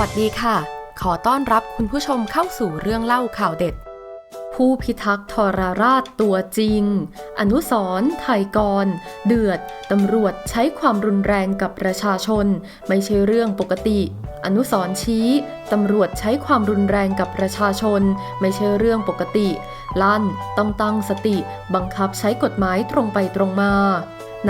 วัสดีค่ะ ขอต้อนรับคุณผู้ชมเข้าสู่เรื่องเล่าข่าวเด็ด ผู้พิทักษ์ทรราชตัวจริง อนุสรไทยกร เดือด ตำรวจใช้ความรุนแรงกับประชาชน ไม่ใช่เรื่องปกติ อนุสรชี้ ตำรวจใช้ความรุนแรงกับประชาชน ไม่ใช่เรื่องปกติ ลั่นต้องตั้งสติ บังคับใช้กฎหมายตรงไปตรงมา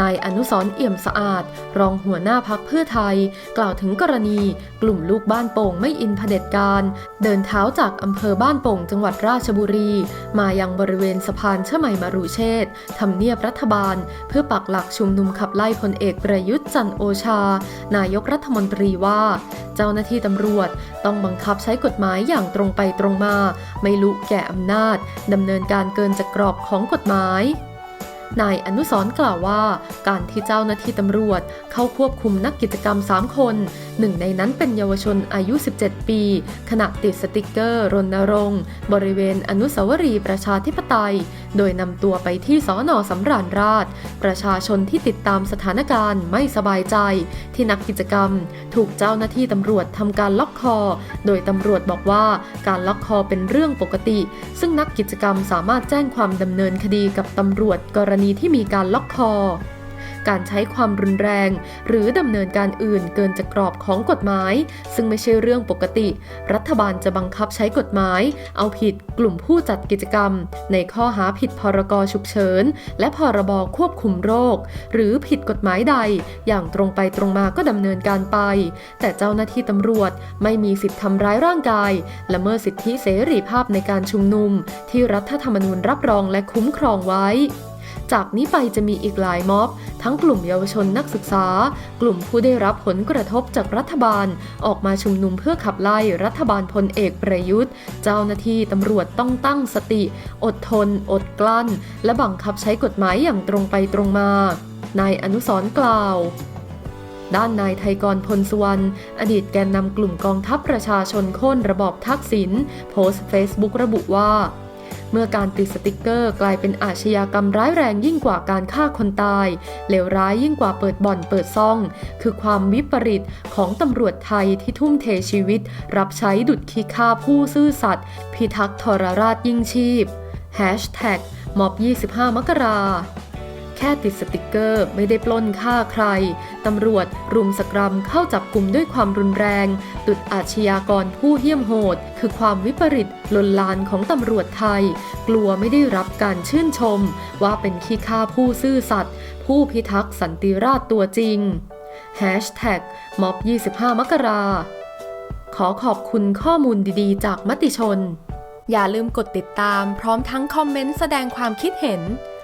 นายอนุสรเอี่ยมสะอาด รองหัวหน้าพักเพื่อไทย กล่าวถึงกรณีกลุ่มลูกบ้านโป่งไม่อินเผด็จการ เดินเท้าจากอำเภอบ้านโป่งจังหวัดราชบุรี มายังบริเวณสะพานเชื่อใหม่มารุเชษทำเนียบรัฐบาล เพื่อปักหลักชุมนุมขับไล่พลเอกประยุทธ์จันโอชา นายกรัฐมนตรีว่า เจ้าหน้าที่ตำรวจต้องบังคับใช้กฎหมายอย่างตรงไปตรงมา ไม่ลุแก่อำนาจดำเนินการเกินจากกรอบของกฎหมาย นายอนุสรกล่าวว่า การที่เจ้าหน้าที่ตำรวจเข้าควบคุมนักกิจกรรม 3 คน หนึ่งในนั้นเป็นเยาวชนอายุ 17 ปี ขณะติดสติกเกอร์รณรงค์ บริเวณอนุสาวรีย์ประชาธิปไตย โดยนำตัวไปที่สอนอสำราญราช ประชาชนที่ติดตามสถานการณ์ไม่สบายใจ ที่นักกิจกรรม ถูกเจ้าหน้าที่ตำรวจทำการล็อกคอ โดยตำรวจบอกว่าการล็อกคอเป็นเรื่องปกติ ซึ่งนักกิจกรรมสามารถแจ้งความดำเนินคดีกับตำรวจกรณีที่มีการล็อกคอ การใช้ความรุนแรง หรือดำเนินการอื่นเกินจากกรอบของกฎหมาย ซึ่งไม่ใช่เรื่องปกติ รัฐบาลจะบังคับใช้กฎหมาย เอาผิดกลุ่มผู้จัดกิจกรรม ในข้อหาผิดพรกฉุกเฉิน และพรบควบคุมโรค หรือผิดกฎหมายใด อย่างตรงไปตรงมาก็ดำเนินการไป แต่เจ้าหน้าที่ตำรวจไม่มีสิทธิ์ทำร้ายร่างกาย ละเมิดสิทธิเสรีภาพในการชุมนุม ที่รัฐธรรมนูญรับรองและคุ้มครองไว้ จากนี้ไปจะมีอีกหลายม็อบ ทั้งกลุ่มเยาวชนนักศึกษา กลุ่มผู้ได้รับผลกระทบจากรัฐบาล ออกมาชุมนุมเพื่อขับไล่รัฐบาลพลเอกประยุทธ์ เจ้าหน้าที่ตำรวจต้องตั้งสติ อดทน อดกลั้น และบังคับใช้กฎหมายอย่างตรงไปตรงมานายอนุสรกล่าวด้านนายไทยกรพลสุวรรณ อดีตแกนนำกลุ่มกองทัพประชาชนโค่นระบอบทักษิณโพสต์เฟซบุ๊กระบุว่า เมื่อการติดสติกเกอร์กลายเป็นอาชญากรรมร้ายแรงยิ่งกว่าการฆ่าคนตาย เลวร้ายยิ่งกว่าเปิดบ่อนเปิดซ่อง คือความวิปริตของตำรวจไทยที่ทุ่มเทชีวิต รับใช้ดุดคีฆ่าผู้ซื่อสัตย์พิทักษ์ทรราชยิ่งชีพ Hashtag ม็อบ 25 มกรา แค่ติดสติกเกอร์ไม่ได้ปล้นฆ่าใคร ตำรวจรุมสกรัมเข้าจับกลุ่มด้วยความรุนแรง ตุดอาชญากรผู้เหี้ยมโหด คือความวิปริตลนลานของตำรวจไทย กลัวไม่ได้รับการชื่นชม ว่าเป็นขี้ข้าผู้ซื่อสัตย์ผู้พิทักษ์สันติราษฎร์ตัวจริง Hashtag ม็อบ 25 มกราขอขอบคุณข้อมูลดีๆ จากมติชน อย่าลืมกดติดตามพร้อมทั้งคอมเมนต์แสดงความคิดเห็น